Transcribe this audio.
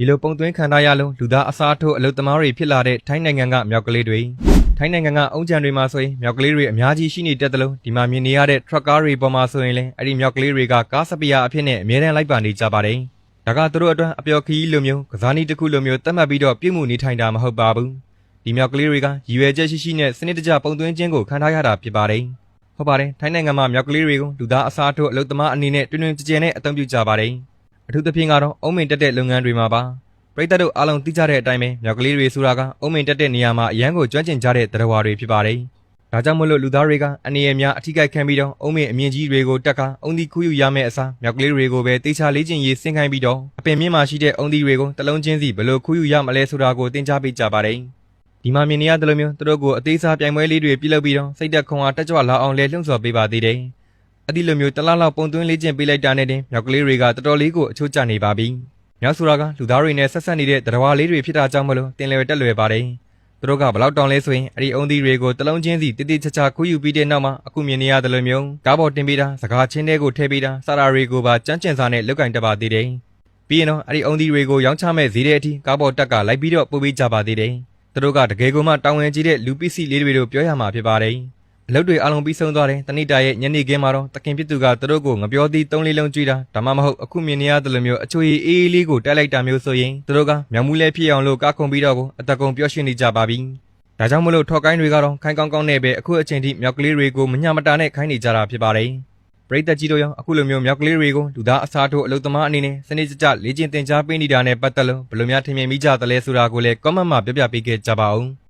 ဒီလိုပုံသွင်းခံထားရလို့လူသားအစားထိုးအလုသမားတွေဖြစ်လာတဲ့ထိုင်းနိုင်ငံကမြောက်ကလေးတွေထိုင်းနိုင်ငံကအုံကြံတွေမှာဆိုရင်မြောက်ကလေးတွေအများကြီးရှိနေတတ်တယ်လို့ဒီမှာမြင်နေရတဲ့ထရက်ကားတွေပေါ်မှာဆိုရင်လည်းအဲ့ဒီမြောက်ကလေးတွေကကားစပီယာအဖြစ်နဲ့အမြဲတမ်းလိုက်ပါနေကြပါတယ်ဒါကသူတို့အတွက်အပျော်ခီးလိုမျိုးကစားနည်းတစ်ခုလိုမျိုးသတ်မှတ်ပြီးတော့ပြုမှုနေထိုင်တာမဟုတ်ပါဘူးဒီမြောက်ကလေးတွေကရည်ရွယ်ချက်ရှိရှိနဲ့စနစ်တကျပုံသွင်းခြင်းကိုခံထားရတာဖြစ်ပါတယ်ဟုတ်ပါတယ်ထိုင်းနိုင်ငံမှာမြောက်ကလေးတွေကိုလူသားအစားထိုးအလုသမားအနေနဲ့တွင်တွင်ကြည်ကြဲနဲ့အသုံးပြုကြပါတယ် အထူးသဖြင့်ကတော့အုံမင်တက်တဲ့လုပ်ငန်းတွေမှာပါပရိသတ်တို့အားလုံးသိကြတဲ့အတိုင်းပဲမြောက်ကလေးတွေဆိုတာကအုံမင်တက်တဲ့နေရာမှာအရန်ကိုကျွမ်းကျင်ကြတဲ့သတ္တဝါတွေဖြစ်ပါတယ်။ဒါကြောင့်မို့လို့လူသားတွေကအန္တရာယ်များအထိကိခံပြီးတော့အုံမင်အမြင့်ကြီးတွေကိုတက်ကအုံဒီခူးယူရမယ့်အစားမြောက်ကလေးတွေကိုပဲတေချာလေးကျင်ရေးဆင်းခိုင်းပြီးတော့အပင်မြင့်မှာရှိတဲ့အုံဒီတွေကိုတစ်လုံးချင်းစီဘယ်လိုခူးယူရမလဲဆိုတာကိုသင်ကြားပေးကြပါတယ်။ဒီမှာမြင်နေရတယ်လို့မျိုးသူတို့ကိုအသေးစားပြိုင်ပွဲလေးတွေပြုလုပ်ပြီးတော့စိတ်သက်ခွန်အားတက်ကြွလာအောင်လဲလှုံ့ဆော်ပေးပါသေးတယ်။ အဲ့ဒီလိုမျိုးတစ်လားလောက်ပုံသွင်းလေးကျင်ပေးလိုက်တာနဲ့တင်မြောက်ကလေးတွေကတော်တော်လေးကိုအချိုးကျနေပါပြီ။မြောက်ဆိုတာကလူသားတွေနဲ့ဆက်ဆက်နေတဲ့တရားလေးတွေဖြစ်တာကြောင့်မလို့တင်လျော်တက်လွယ်ပါတယ်။သူတို့ကဘလောက်တောင်လဲဆိုရင်အဲ့ဒီအုံသီးတွေကိုတလုံးချင်းစီတိတိကျကျခူးယူပြီးတဲ့နောက်မှာအခုမြင်နေရတယ်လို့မျိုးကားပေါ်တင်ပေးတာစကားချင်းတွေကိုထည့်ပေးတာစတာတွေကိုပါကြမ်းကျင်စာနဲ့လောက်ကင်တက်ပါသေးတယ်။ပြီးရင်တော့အဲ့ဒီအုံသီးတွေကိုရောင်းချမဲ့ဈေးတဲ့အထိကားပေါ်တက်ကလိုက်ပြီးတော့ပို့ပေးကြပါသေးတယ်။သူတို့ကတကယ်ကိုမှတောင်းဝင်ကြီးတဲ့လူပစ္စည်းလေးတွေလို့ပြောရမှာဖြစ်ပါတယ်။ အလုပ်တွေအားလုံးပြီးဆုံးသွားတယ်တဏိတာရဲ့ညနေခင်းမှာတော့တခင်ပြစ်သူကသူတို့ကိုငပြောသီးသုံးလေးလုံးကြွေးတာဒါမှမဟုတ်အခုမြင်နေရတယ်လို့မျိုးအချွေအေးအေးလေးကိုတိုက်လိုက်တာမျိုးဆိုရင်သူတို့ကမြောင်မှုလဲဖြစ်အောင်လို့ကားခုန်ပြီးတော့ကိုအတကုံပြော့ရွှင်နေကြပါပြီဒါကြောင့်မလို့ထော်ကိုင်းတွေကတော့ခိုင်းကောင်းကောင်းနဲ့ပဲအခုအချိန်ထိမြောက်ကလေးတွေကိုမညမတာနဲ့ခိုင်းနေကြတာဖြစ်ပါတယ်ပရိသတ်ကြီးတို့ရောအခုလိုမျိုးမြောက်ကလေးတွေကိုလူသားအစားထိုးအလုသမားအနေနဲ့စနစ်တကျလေ့ကျင့်သင်ကြားပေးနေတာနဲ့ပတ်သက်လို့ဘယ်လိုများထင်မြင်မိကြသလဲဆိုတာကိုလည်း comment မှာပြပြပေးခဲ့ကြပါဦး